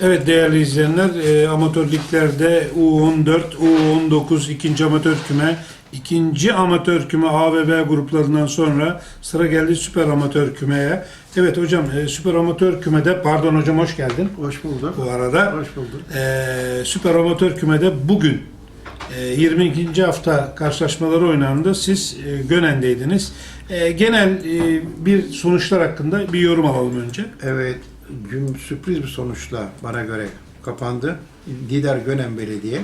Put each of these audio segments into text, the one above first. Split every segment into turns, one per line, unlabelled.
Evet değerli izleyenler, e, amatör liglerde U14, U19 ikinci amatör küme, ikinci amatör küme A ve B gruplarından sonra sıra geldi süper amatör kümeye. Evet hocam e, süper amatör kümede, pardon hocam hoş geldin
Hoş bulduk.
bu arada.
Hoş bulduk.
E, süper amatör kümede bugün e, 22. hafta karşılaşmaları oynandı. Siz e, Gönen'deydiniz. E, genel e, bir sonuçlar hakkında bir yorum alalım önce.
Evet, gün sürpriz bir sonuçla bana göre kapandı. Lider Gönen Belediye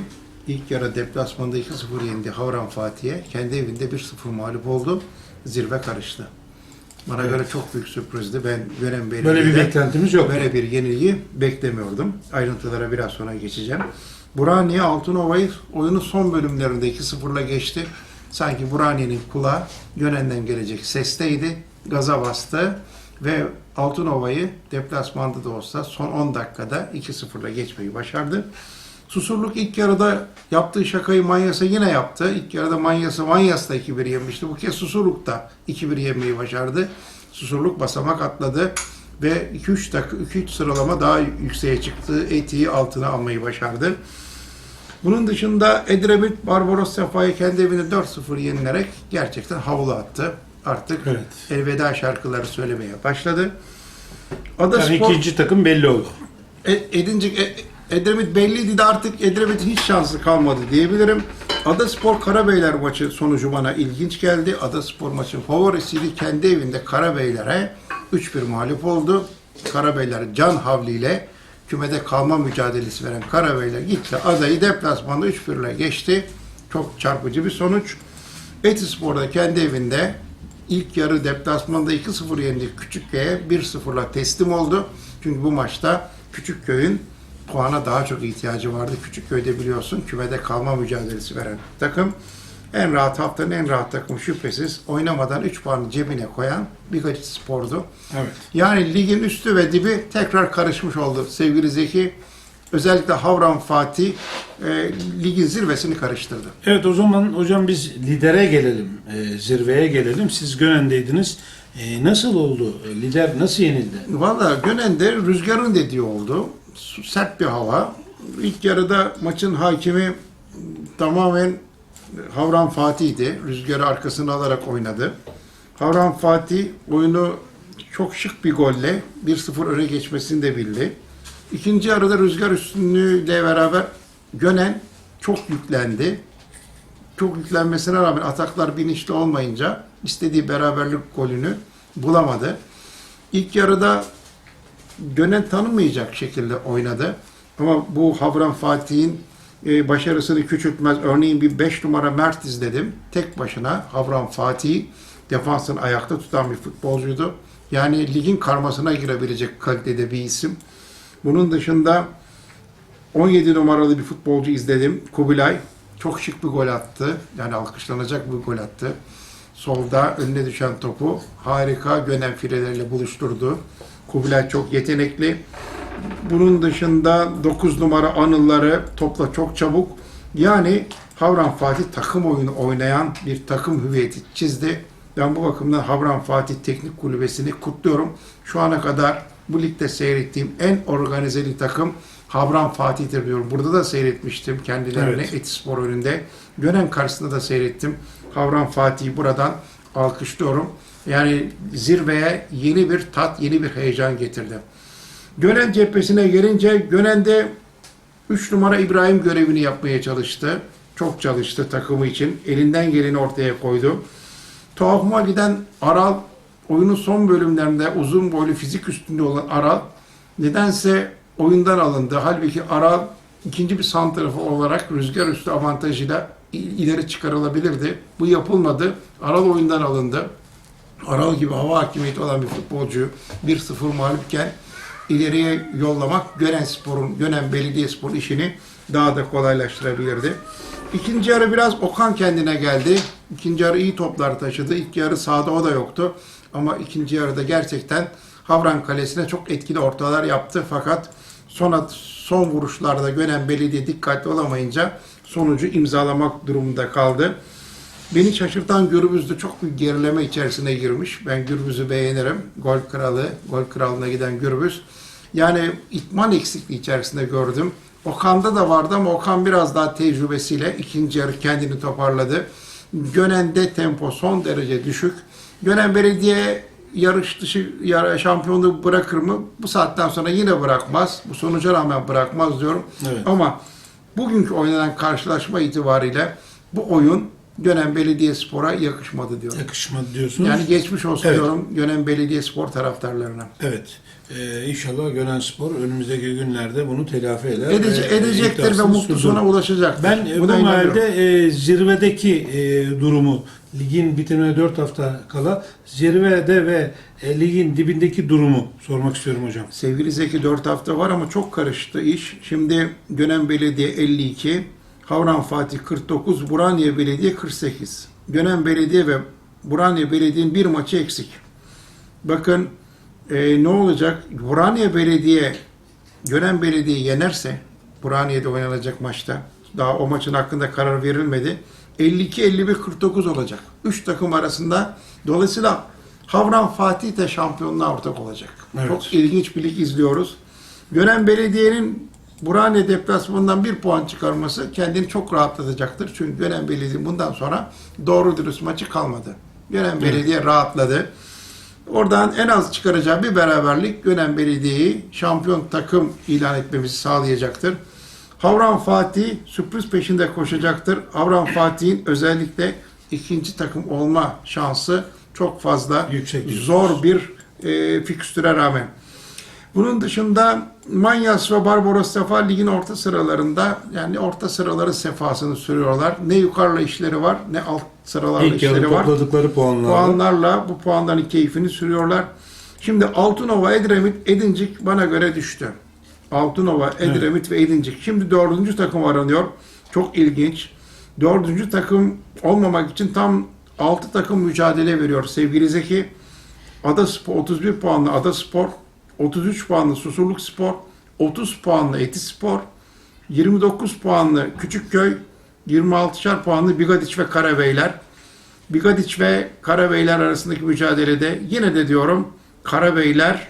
ilk yarı deplasmanda 2-0 yendi Havran Fatih'e. Kendi evinde 1-0 mağlup oldu. Zirve karıştı. Bana
Evet.
göre çok büyük sürprizdi. Ben Gönen Belediye'de
Böyle bir beklentimiz yok.
böyle bir yenilgi beklemiyordum. Ayrıntılara biraz sonra geçeceğim. Burhaniye Altınova'yı oyunun son bölümlerinde 2-0'la geçti. Sanki Burhaniye'nin kulağı yönenden gelecek sesteydi. Gaza bastı ve Altınova'yı deplasmanda da olsa son 10 dakikada 2-0'la geçmeyi başardı. Susurluk ilk yarıda yaptığı şakayı Manyas'a yine yaptı. İlk yarıda Manyas'ı Manyas'ta 2-1 yenmişti. Bu kez Susurluk da 2-1 yenmeyi başardı. Susurluk basamak atladı ve 2-3 dakika 2-3 sıralama daha yükseğe çıktı. Eti'yi altına almayı başardı. Bunun dışında Edremit Barbaros Sefa'yı kendi evinde 4-0 yenilerek gerçekten havlu attı. Artık
Evet.
elveda şarkıları söylemeye başladı. Ada
Yani
Spor-
ikinci takım belli oldu.
e, Edincik, e, Edremit belliydi de artık Edremit'in hiç şansı kalmadı diyebilirim. Adaspor Karabeyler maçı sonucu bana ilginç geldi. Adaspor maçın favorisiydi. Kendi evinde Karabeylere 3-1 mağlup oldu. Karabeyler can havliyle kümede kalma mücadelesi veren Karabeyler gitti. Adayı deplasmanda 3-1 ile geçti. Çok çarpıcı bir sonuç. Etispor'da kendi evinde ilk yarı deplasmanda 2-0 yendi Küçükköy'e 1-0'la teslim oldu. Çünkü bu maçta Küçükköy'ün puana daha çok ihtiyacı vardı. Küçükköy'de biliyorsun kümede kalma mücadelesi veren takım. En rahat haftanın en rahat takımı şüphesiz oynamadan 3 puanı cebine koyan Bigacı Spor'du.
Evet.
Yani ligin üstü ve dibi tekrar karışmış oldu sevgili Zeki. Özellikle Havran Fatih e, ligin zirvesini karıştırdı.
Evet o zaman hocam biz lidere gelelim, e, zirveye gelelim. Siz Gönen'deydiniz. E, nasıl oldu? E, lider nasıl yenildi?
Valla Gönen'de rüzgarın dediği oldu. Sert bir hava. İlk yarıda maçın hakimi tamamen Havran Fatih'ti. Rüzgarı arkasına alarak oynadı. Havran Fatih oyunu çok şık bir golle 1-0 öne geçmesini de bildi. İkinci yarıda rüzgar üstünlüğüyle beraber Gönen çok yüklendi. Çok yüklenmesine rağmen ataklar bilinçli olmayınca istediği beraberlik golünü bulamadı. İlk yarıda Gönen tanımayacak şekilde oynadı. Ama bu Havran Fatih'in e, başarısını küçültmez. Örneğin bir 5 numara Mert izledim. Tek başına Havran Fatih defansın ayakta tutan bir futbolcuydu. Yani ligin karmasına girebilecek kalitede bir isim. Bunun dışında 17 numaralı bir futbolcu izledim. Kubilay. Çok şık bir gol attı. Yani alkışlanacak bir gol attı. Solda önüne düşen topu harika Gönen fileleriyle buluşturdu. Kubilay çok yetenekli. Bunun dışında 9 numara anılları topla çok çabuk. Yani Havran Fatih takım oyunu oynayan bir takım hüviyeti çizdi. Ben bu bakımdan Havran Fatih Teknik Kulübesi'ni kutluyorum. Şu ana kadar bu ligde seyrettiğim en organizeli takım Havran Fatih'tir diyorum. Burada da seyretmiştim kendilerini
Evet.
Etispor önünde. Gönen karşısında da seyrettim. Havran Fatih'i buradan alkışlıyorum. Yani zirveye yeni bir tat, yeni bir heyecan getirdi. Gönen cephesine gelince Gönen'de 3 numara İbrahim görevini yapmaya çalıştı. Çok çalıştı takımı için. Elinden geleni ortaya koydu. Tuhafıma giden Aral oyunun son bölümlerinde uzun boylu fizik üstünde olan Aral nedense oyundan alındı. Halbuki Aral ikinci bir santrafor olarak rüzgar üstü avantajıyla ileri çıkarılabilirdi. Bu yapılmadı. Aral oyundan alındı. Aral gibi hava hakimiyeti olan bir futbolcu 1-0 mağlupken ileriye yollamak Gönen Spor'un, Gönen Belediyespor işini daha da kolaylaştırabilirdi. İkinci yarı biraz Okan kendine geldi. İkinci yarı iyi toplar taşıdı. İlk yarı sahada o da yoktu. Ama ikinci yarıda gerçekten Havran Kalesi'ne çok etkili ortalar yaptı. Fakat son, son vuruşlarda Gönen Belediye dikkatli olamayınca sonucu imzalamak durumunda kaldı. Beni şaşırtan Gürbüz'de çok bir gerileme içerisine girmiş. Ben Gürbüz'ü beğenirim. Gol kralı, gol kralına giden Gürbüz. Yani itman eksikliği içerisinde gördüm. Okan'da da vardı ama Okan biraz daha tecrübesiyle ikinci yarı kendini toparladı. Gönen'de tempo son derece düşük. Gönen Belediye yarış dışı şampiyonluğu bırakır mı? Bu saatten sonra yine bırakmaz. Bu sonuca rağmen bırakmaz diyorum.
Evet.
Ama bugünkü oynanan karşılaşma itibariyle bu oyun Gönen Belediyespor'a yakışmadı diyorum.
Yakışmadı diyorsunuz.
Yani geçmiş olsun
Evet.
diyorum Gönen Belediyespor taraftarlarına.
Evet. Ee, inşallah Gönen Spor önümüzdeki günlerde bunu telafi eder.
Edece-
ve
edecektir ve mutlu sona ulaşacaktır.
Ben e, bu halde e, zirvedeki e, durumu, ligin bitimine 4 hafta kala zirvede ve e, ligin dibindeki durumu sormak istiyorum hocam.
Sevgili Zeki 4 hafta var ama çok karıştı iş. Şimdi Gönen Belediye 52, Havran Fatih 49, Buraniye Belediye 48. Gönen Belediye ve Buraniye Belediye'nin bir maçı eksik. Bakın e, ne olacak? Buraniye Belediye Gönen Belediye yenerse Buraniye'de oynanacak maçta daha o maçın hakkında karar verilmedi. 52-51-49 olacak. 3 takım arasında. Dolayısıyla Havran Fatih de şampiyonluğa ortak olacak.
Evet.
Çok ilginç bir lig izliyoruz. Gönen Belediye'nin Burhaniye deplasmanından bir puan çıkarması kendini çok rahatlatacaktır. Çünkü Gönen Belediye bundan sonra doğru dürüst maçı kalmadı. Gönen Belediye rahatladı. Oradan en az çıkaracağı bir beraberlik Gönen Belediye'yi şampiyon takım ilan etmemizi sağlayacaktır. Havran Fatih sürpriz peşinde koşacaktır. Havran Fatih'in özellikle ikinci takım olma şansı çok fazla
Yüksek
zor bir e, fikstüre rağmen. Bunun dışında Manyas ve Barbaros Sefa ligin orta sıralarında yani orta sıraların sefasını sürüyorlar. Ne yukarıda işleri var ne alt sıralarda
İlk
işleri var
topladıkları puanlarla.
puanlarla bu puanların keyfini sürüyorlar. Şimdi Altınova, Edremit, Edincik bana göre düştü. Altınova, Edremit ve Edincik. Şimdi dördüncü takım aranıyor. Çok ilginç. Dördüncü takım olmamak için tam altı takım mücadele veriyor sevgili Zeki. Adaspor 31 puanlı Adaspor, 33 puanlı Susurluk Spor, 30 puanlı Etispor, 29 puanlı Küçükköy, 26'şar puanlı Bigadiç ve Karabeyler. Bigadiç ve Karabeyler arasındaki mücadelede yine de diyorum Karabeyler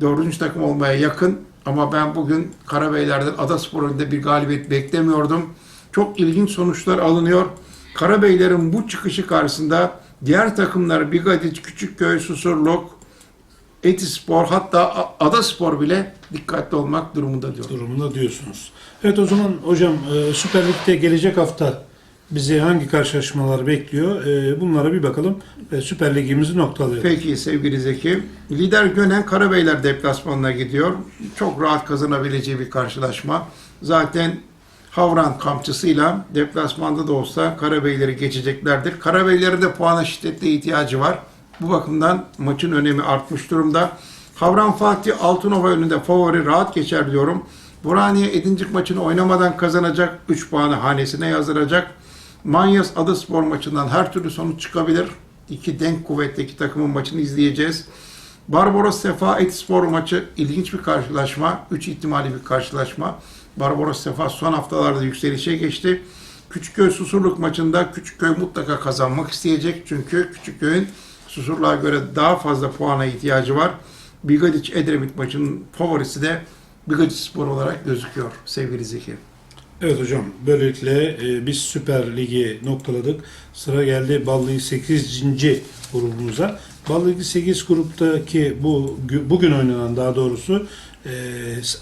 dördüncü takım olmaya yakın ama ben bugün Karabeyler'den Adaspor önünde bir galibiyet beklemiyordum. Çok ilginç sonuçlar alınıyor. Karabeyler'in bu çıkışı karşısında diğer takımlar Bigadiç, Küçükköy, Susurluk, Etispor hatta Adaspor bile dikkatli olmak durumunda diyorum.
durumunda diyorsunuz. Evet o zaman hocam e, Süper Lig'de gelecek hafta bizi hangi karşılaşmalar bekliyor? E, bunlara bir bakalım Süper Lig'imizi noktalayalım.
Peki sevgili Zeki. Lider Gönen Karabeyler deplasmanına gidiyor. Çok rahat kazanabileceği bir karşılaşma. Zaten Havran kamçısıyla deplasmanda da olsa Karabeyleri geçeceklerdir. Karabeylerin de puana şiddetle ihtiyacı var. Bu bakımdan maçın önemi artmış durumda. Havran Fatih Altınova önünde favori rahat geçer diyorum. Burhaniye Edincik maçını oynamadan kazanacak. 3 puanı hanesine yazdıracak. Manyas Adaspor maçından her türlü sonuç çıkabilir. İki denk kuvvetteki takımın maçını izleyeceğiz. Barbaros Sefa Etispor maçı ilginç bir karşılaşma. 3 ihtimali bir karşılaşma. Barbaros Sefa son haftalarda yükselişe geçti. Küçükköy Susurluk maçında Küçükköy mutlaka kazanmak isteyecek. Çünkü Küçükköy'ün Susurluğa göre daha fazla puana ihtiyacı var. Bigadiç Edremit maçının favorisi de Bigadiç Spor olarak gözüküyor sevgili Zeki.
Evet hocam böylelikle e, biz Süper Lig'i noktaladık. Sıra geldi Bal Ligi 8. grubumuza. Bal Ligi 8 gruptaki bu bugün oynanan daha doğrusu e,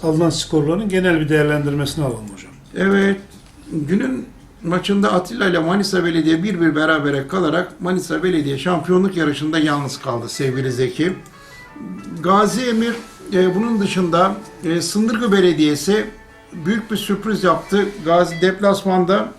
alınan skorların genel bir değerlendirmesini alalım hocam.
Evet, günün maçında Atilla ile Manisa Belediye bir bir berabere kalarak Manisa Belediye şampiyonluk yarışında yalnız kaldı sevgili Zeki. Gazi Emir e, bunun dışında e, Sındırgı Belediyesi büyük bir sürpriz yaptı. Gazi deplasmanda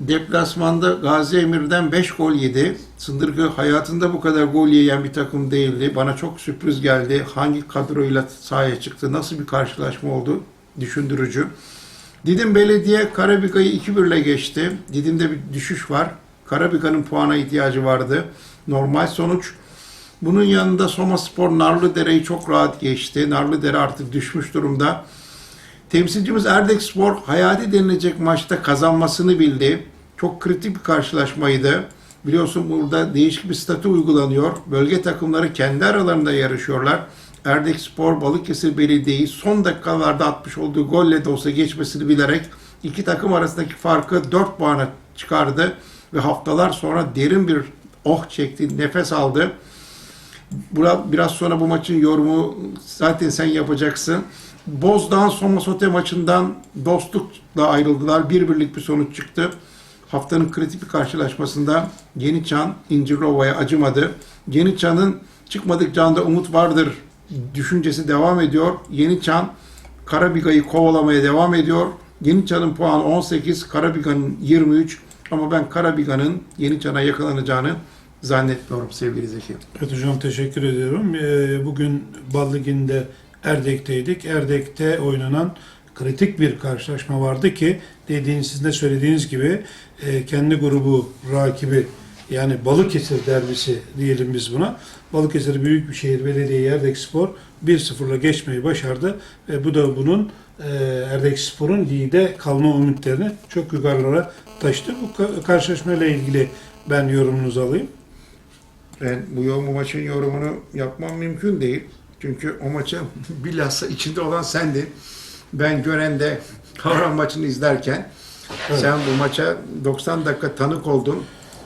deplasmanda Gazi Emir'den 5 gol yedi. Sındırgı hayatında bu kadar gol yiyen bir takım değildi. Bana çok sürpriz geldi. Hangi kadroyla sahaya çıktı, nasıl bir karşılaşma oldu düşündürücü. Didim Belediye Karabük'ü 2-1 ile geçti. Didim'de bir düşüş var. Karabük'ün puana ihtiyacı vardı. Normal sonuç. Bunun yanında Soma Spor Narlıdere'yi çok rahat geçti. Narlıdere artık düşmüş durumda. Temsilcimiz Erdek Spor hayali denilecek maçta kazanmasını bildi. Çok kritik bir karşılaşmaydı. Biliyorsun burada değişik bir statü uygulanıyor. Bölge takımları kendi aralarında yarışıyorlar. Erdek Spor Balıkesir Belediye'yi son dakikalarda atmış olduğu golle de olsa geçmesini bilerek iki takım arasındaki farkı 4 puana çıkardı ve haftalar sonra derin bir oh çekti, nefes aldı. Biraz sonra bu maçın yorumu zaten sen yapacaksın. Bozdağ Somasote maçından dostlukla ayrıldılar. Bir birlik bir sonuç çıktı. Haftanın kritik bir karşılaşmasında Yeniçan İncirlova'ya acımadı. Yeniçan'ın çıkmadık canda umut vardır düşüncesi devam ediyor. Yeniçan Karabiga'yı kovalamaya devam ediyor. Yeniçan'ın puanı 18, Karabiga'nın 23 ama ben Karabiga'nın Yeniçan'a yakalanacağını zannetmiyorum sevgili Zeki.
Evet hocam teşekkür ediyorum. Ee, Bugün Bal Ligi'nde Erdek'teydik. Erdek'te oynanan kritik bir karşılaşma vardı ki dediğiniz sizin de söylediğiniz gibi e, kendi grubu rakibi yani Balıkesir derbisi diyelim biz buna. Balıkesir Büyükşehir Belediye Erdek Spor 1-0'la geçmeyi başardı ve bu da bunun e, Erdek Spor'un ligde kalma ümitlerini çok yukarılara taşıdı. Bu ka- karşılaşmayla ilgili ben yorumunuzu alayım.
Ben bu, yo- bu maçın yorumunu yapmam mümkün değil. Çünkü o maçın bilhassa içinde olan sendin. Ben Gören'de Havran maçını izlerken
Evet.
sen bu maça 90 dakika tanık oldun.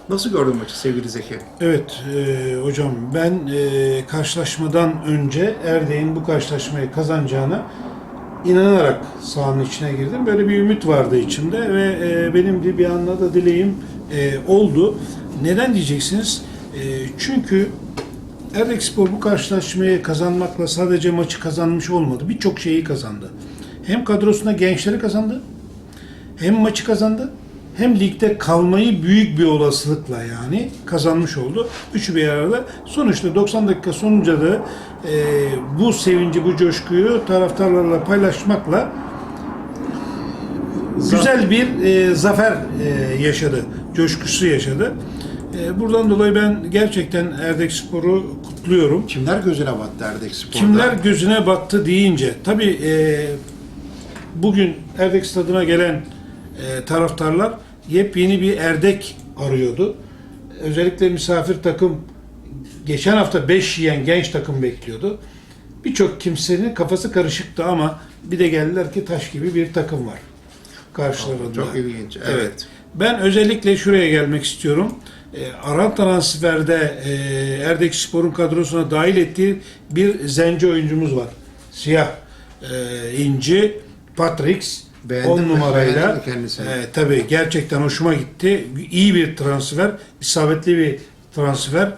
Nasıl gördün maçı sevgili Zeki?
Evet e, hocam ben e, karşılaşmadan önce Erdek'in bu karşılaşmayı kazanacağına inanarak sahanın içine girdim. Böyle bir ümit vardı içimde ve e, benim de bir anda da dileğim e, oldu. Neden diyeceksiniz? E, çünkü Erdek Spor bu karşılaşmayı kazanmakla sadece maçı kazanmış olmadı. Birçok şeyi kazandı. Hem kadrosuna gençleri kazandı, hem maçı kazandı hem ligde kalmayı büyük bir olasılıkla yani kazanmış oldu. Üçü bir arada. Sonuçta 90 dakika sonunca da e, bu sevinci, bu coşkuyu taraftarlarla paylaşmakla güzel bir e, zafer e, yaşadı. Coşkusu yaşadı. E, buradan dolayı ben gerçekten Erdek Spor'u kutluyorum.
Kimler gözüne battı Erdek Spor'da?
Kimler gözüne battı deyince tabii e, bugün Erdek stadına gelen e, taraftarlar yepyeni bir Erdek arıyordu. Özellikle misafir takım geçen hafta 5 yiyen genç takım bekliyordu. Birçok kimsenin kafası karışıktı ama bir de geldiler ki taş gibi bir takım var karşılarında.
Çok ilginç. Evet.
Evet. Ben özellikle şuraya gelmek istiyorum. E, ara transferde e, Erdek Spor'un kadrosuna dahil ettiği bir zenci oyuncumuz var. Siyah e, inci Patrix
Beğendin
10
mi?
numarayla.
Mi kendisini?
E, tabii gerçekten hoşuma gitti. İyi bir transfer, isabetli bir transfer.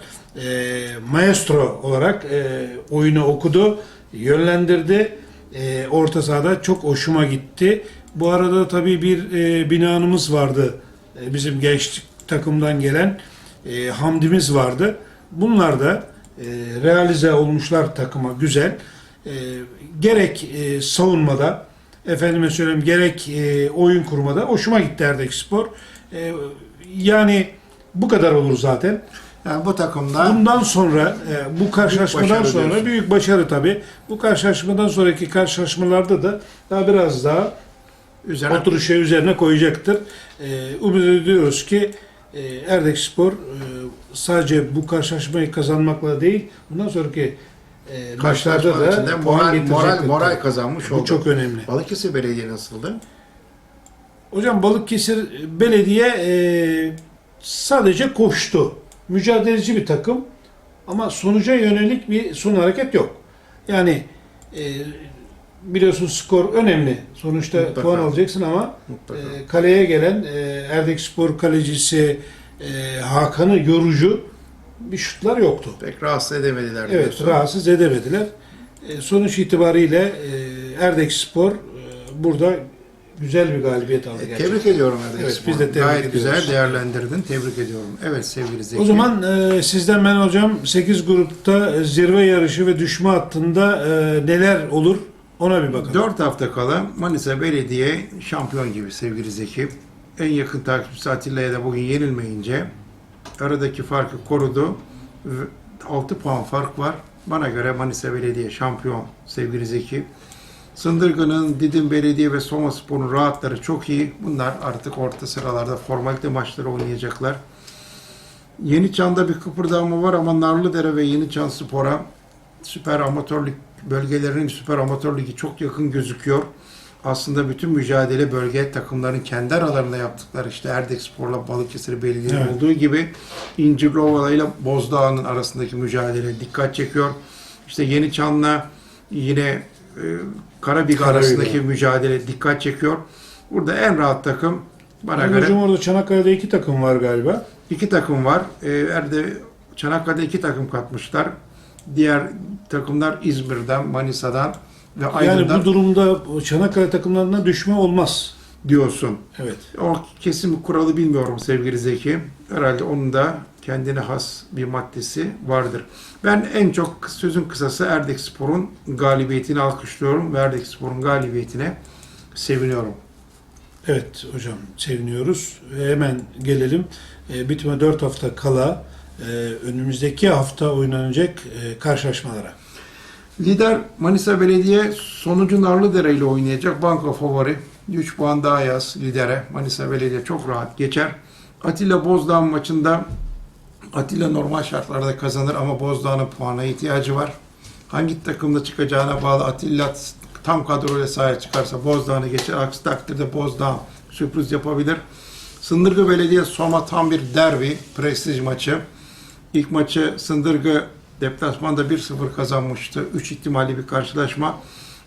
E, maestro olarak e, oyunu okudu, yönlendirdi. E, orta sahada çok hoşuma gitti. Bu arada tabii bir e, binanımız vardı. E, bizim genç takımdan gelen e, Hamdi'miz vardı. Bunlar da e, realize olmuşlar takıma güzel. E, gerek e, savunmada, efendime söyleyeyim gerek e, oyun kurmada hoşuma gitti Erdek Spor. E, yani bu kadar olur zaten.
Yani bu takımda
Bundan sonra e, bu karşılaşmadan
başarı
sonra
diyorsun.
büyük başarı tabii. Bu karşılaşmadan sonraki karşılaşmalarda da daha biraz daha
üzerine
oturuşu üzerine koyacaktır. E, umut ediyoruz ki e, Erdek Spor e, sadece bu karşılaşmayı kazanmakla değil, bundan sonraki e,
karşılaşma
da
moral, moral, moral kazanmış
Bu
oldu.
çok önemli.
Balıkesir Belediye nasıldı?
Hocam Balıkesir Belediye e, sadece koştu. Mücadeleci bir takım ama sonuca yönelik bir son hareket yok. Yani e, biliyorsun skor önemli. Sonuçta
Mutlaka.
puan alacaksın ama
Mutlaka.
e, kaleye gelen e, Erdek Spor kalecisi e, Hakan'ı yorucu bir şutlar yoktu.
Pek rahatsız edemediler
Evet,
diyorsun.
rahatsız edemediler. E, sonuç itibariyle e, Erdek Spor e, burada güzel bir galibiyet aldı.
E,
gerçekten.
Tebrik ediyorum Erdek
Evet,
Spor'u.
biz de tebrik
Gayet
ediyoruz.
güzel değerlendirdin. Tebrik ediyorum. Evet sevgili Zeki.
O zaman e, sizden ben hocam 8 grupta zirve yarışı ve düşme hattında e, neler olur ona bir bakalım.
4 hafta kala Manisa Belediye şampiyon gibi sevgili Zeki. En yakın takipçisi Atilla'ya da bugün yenilmeyince aradaki farkı korudu. 6 puan fark var. Bana göre Manisa Belediye şampiyon sevgili Zeki. Sındırgı'nın, Didim Belediye ve Soma Spor'un rahatları çok iyi. Bunlar artık orta sıralarda formalite maçları oynayacaklar. Yeniçan'da bir kıpırdanma var ama Narlıdere ve Yeniçan Spor'a Süper Amatör Lig bölgelerinin Süper Amatör Ligi çok yakın gözüküyor. Aslında bütün mücadele bölge takımların kendi aralarında yaptıkları işte Erdek Spor'la Balıkesir Belediye
Evet.
olduğu gibi İncirliovalı ile Bozdağ'ın arasındaki mücadele dikkat çekiyor. İşte Yeni Çam'la yine e, Karabük arasındaki mücadele dikkat çekiyor. Burada en rahat takım bana
Yani
göre
hocam orada Çanakkale'de iki takım var galiba.
İki takım var. Ee, Erde Çanakkale'de iki takım katmışlar. Diğer takımlar İzmir'den, Manisa'dan ve
Yani
Aydın'dan
bu durumda Çanakkale takımlarına düşme olmaz.
diyorsun.
Evet.
O kesin bir kuralı bilmiyorum sevgili Zeki. Herhalde onun da kendine has bir maddesi vardır. Ben en çok sözün kısası Erdek Spor'un galibiyetini alkışlıyorum ve Erdek Spor'un galibiyetine seviniyorum.
Evet hocam seviniyoruz. Ve hemen gelelim. E, bitime 4 hafta kala e, önümüzdeki hafta oynanacak e, karşılaşmalara.
Lider Manisa Belediye sonucu Narlıdere ile oynayacak. Banko favori. 3 puan daha yaz lidere. Manisa Belediye çok rahat geçer. Atilla Bozdağ maçında Atilla normal şartlarda kazanır ama Bozdağ'ın puana ihtiyacı var. Hangi takımda çıkacağına bağlı Atilla tam kadroyla sahaya çıkarsa Bozdağ'ını geçer. Aksi takdirde Bozdağ sürpriz yapabilir. Sındırgı Belediye Soma tam bir derbi, prestij maçı. İlk maçı Sındırgı deplasmanda 1-0 kazanmıştı. 3 ihtimalli bir karşılaşma.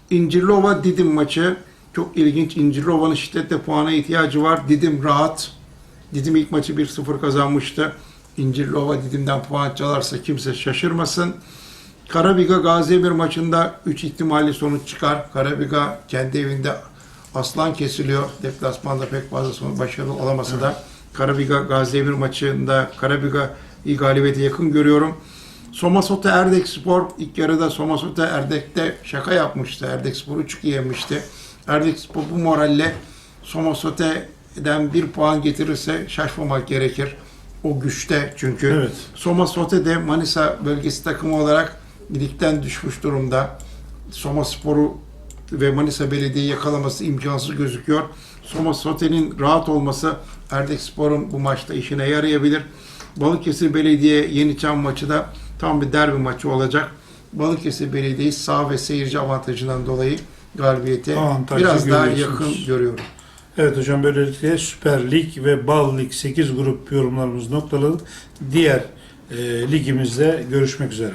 İncirlova Didim maçı çok ilginç. İncirlova'nın şiddetle puana ihtiyacı var. Didim rahat. Didim ilk maçı 1-0 kazanmıştı. İncirlova Didim'den puan çalarsa kimse şaşırmasın. Karabiga Gaziemir maçında 3 ihtimalli sonuç çıkar. Karabiga kendi evinde aslan kesiliyor. Deplasmanda pek fazla sonuç başarılı olamasa da Karabiga Gaziemir maçında Karabiga iyi galibiyete yakın görüyorum. Somasota Erdek Spor ilk yarıda Somasota Erdek'te şaka yapmıştı. Erdek Spor'u 3 yenmişti. Erdek Spor bu moralle Somasota'dan bir puan getirirse şaşmamak gerekir. O güçte çünkü.
Evet.
Soma Sote de Manisa bölgesi takımı olarak ligden düşmüş durumda. Soma Spor'u ve Manisa Belediye'yi yakalaması imkansız gözüküyor. Soma Sote'nin rahat olması Erdek Spor'un bu maçta işine yarayabilir. Balıkesir Belediye Yeniçam maçı da tam bir derbi maçı olacak. Balıkesir Belediye'yi sağ ve seyirci avantajından dolayı galibiyete
Avantajlı
biraz daha yakın görüyorum.
Evet hocam böylelikle Süper Lig ve Bal Lig 8 grup yorumlarımızı noktaladık. Diğer e, ligimizde görüşmek üzere.